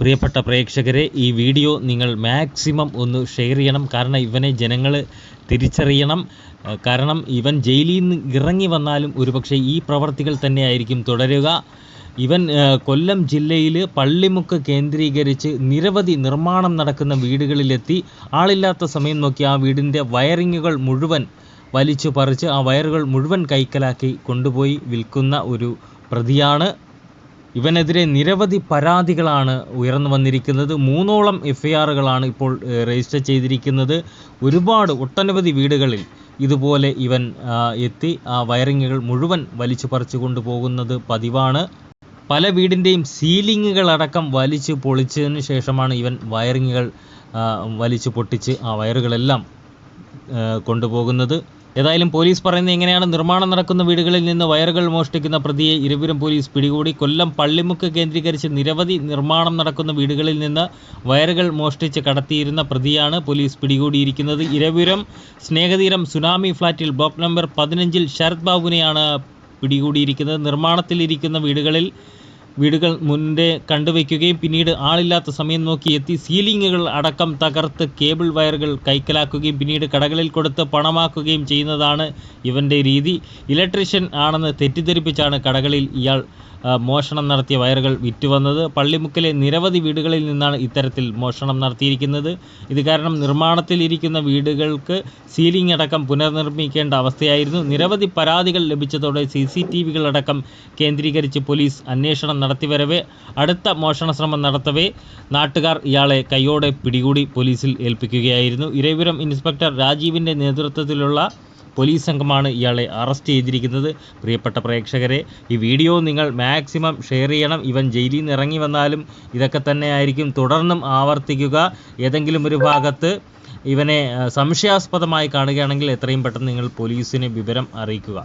പ്രിയപ്പെട്ട പ്രേക്ഷകരെ ഈ വീഡിയോ നിങ്ങൾ മാക്സിമം ഒന്ന് ഷെയർ ചെയ്യണം. കാരണം ഇവനെ ജനങ്ങൾ തിരിച്ചറിയണം. കാരണം ഇവൻ ജയിലിൽ നിന്ന് ഇറങ്ങി വന്നാലും ഒരുപക്ഷെ ഈ പ്രവർത്തികൾ തന്നെയായിരിക്കും തുടരുക. ഇവൻ കൊല്ലം ജില്ലയിൽ പള്ളിമുക്ക് കേന്ദ്രീകരിച്ച് നിരവധി നിർമ്മാണം നടക്കുന്ന വീടുകളിലെത്തി. ആളില്ലാത്ത സമയം നോക്കി ആ വീടിന്റെ വയറിങ്ങുകൾ മുഴുവൻ വലിച്ചു പറിച്ച് ആ വയറുകൾ മുഴുവൻ കൈക്കലാക്കി കൊണ്ടുപോയി വിൽക്കുന്ന ഒരു പ്രതിയാണ്. ഇവനെതിരെ നിരവധി പരാതികളാണ് ഉയർന്നു വന്നിരിക്കുന്നത്. മൂന്നോളം എഫ് ഐ ആറുകളാണ് ഇപ്പോൾ രജിസ്റ്റർ ചെയ്തിരിക്കുന്നത്. ഒരുപാട് ഒട്ടനവധി വീടുകളിൽ ഇതുപോലെ ഇവൻ എത്തി. ആ വയറിങ്ങുകൾ മുഴുവൻ വലിച്ചു പറിച്ചു കൊണ്ടുപോകുന്നത് പതിവാണ്. പല വീടിന്റെയും സീലിങ്ങുകളടക്കം വലിച്ചു പൊളിച്ചതിന് ശേഷമാണ് ഇവൻ വയറിങ്ങുകൾ വലിച്ചു പൊട്ടിച്ച് ആ വയറുകളെല്ലാം കൊണ്ടുപോകുന്നത്. ഏതായാലും പോലീസ് പറയുന്നത് എങ്ങനെയാണ് നിർമ്മാണം നടക്കുന്ന വീടുകളിൽ നിന്ന് വയറുകൾ മോഷ്ടിക്കുന്ന പ്രതിയെ ഇരുവരും പോലീസ് പിടികൂടി. കൊല്ലം പള്ളിമുക്ക് കേന്ദ്രീകരിച്ച് നിരവധി നിർമ്മാണം നടക്കുന്ന വീടുകളിൽ നിന്ന് വയറുകൾ മോഷ്ടിച്ച് കടത്തിയിരുന്ന പ്രതിയാണ് പോലീസ് പിടികൂടിയിരിക്കുന്നത്. ഇരവിരം സ്നേഹതീരം സുനാമി ഫ്ലാറ്റിൽ ബ്ലോക്ക് നമ്പർ പതിനഞ്ചിൽ ശരത് ബാബുവിനെയാണ് പിടികൂടിയിരിക്കുന്നത്. നിർമ്മാണത്തിലിരിക്കുന്ന വീടുകളിൽ വീടുകൾ മുൻപേ കണ്ടുവയ്ക്കുകയും പിന്നീട് ആളില്ലാത്ത സമയം നോക്കി എത്തി സീലിങ്ങുകൾ അടക്കം തകർത്ത് കേബിൾ വയറുകൾ കൈക്കലാക്കുകയും പിന്നീട് കടകളിൽ കൊടുത്ത് പണമാക്കുകയും ചെയ്യുന്നതാണ് ഇവന്റെ രീതി. ഇലക്ട്രീഷ്യൻ ആണെന്ന് തെറ്റിദ്ധരിപ്പിച്ചാണ് കടകളിൽ ഇയാൾ മോഷണം നടത്തിയ വയറുകൾ വിറ്റുവന്നത്. പള്ളിമുക്കിലെ നിരവധി വീടുകളിൽ നിന്നാണ് ഇത്തരത്തിൽ മോഷണം നടത്തിയിരിക്കുന്നത്. ഇത് കാരണം നിർമ്മാണത്തിലിരിക്കുന്ന വീടുകൾക്ക് സീലിംഗ് അടക്കം പുനർനിർമ്മിക്കേണ്ട അവസ്ഥയായിരുന്നു. നിരവധി പരാതികൾ ലഭിച്ചതോടെ സി സി ടി വികളടക്കം കേന്ദ്രീകരിച്ച് പോലീസ് അന്വേഷണം നടത്തിവരവെ അടുത്ത മോഷണ ശ്രമം നടത്തവേ നാട്ടുകാർ ഇയാളെ കൈയോടെ പിടികൂടി പോലീസിൽ ഏൽപ്പിക്കുകയായിരുന്നു. ഇരവിപുരം ഇൻസ്പെക്ടർ രാജീവിന്റെ നേതൃത്വത്തിലുള്ള പോലീസ് സംഘമാണ് ഇയാളെ അറസ്റ്റ് ചെയ്തിരിക്കുന്നത്. പ്രിയപ്പെട്ട പ്രേക്ഷകരെ ഈ വീഡിയോ നിങ്ങൾ മാക്സിമം ഷെയർ ചെയ്യണം. ഇവൻ ജയിലിൽ നിന്ന് ഇറങ്ങി വന്നാലും ഇതൊക്കെ തന്നെയായിരിക്കും തുടർന്നും ആവർത്തിക്കുക. ഏതെങ്കിലും ഒരു ഭാഗത്ത് ഇവനെ സംശയാസ്പദമായി കാണുകയാണെങ്കിൽ എത്രയും പെട്ടെന്ന് നിങ്ങൾ പോലീസിനെ വിവരം അറിയിക്കുക.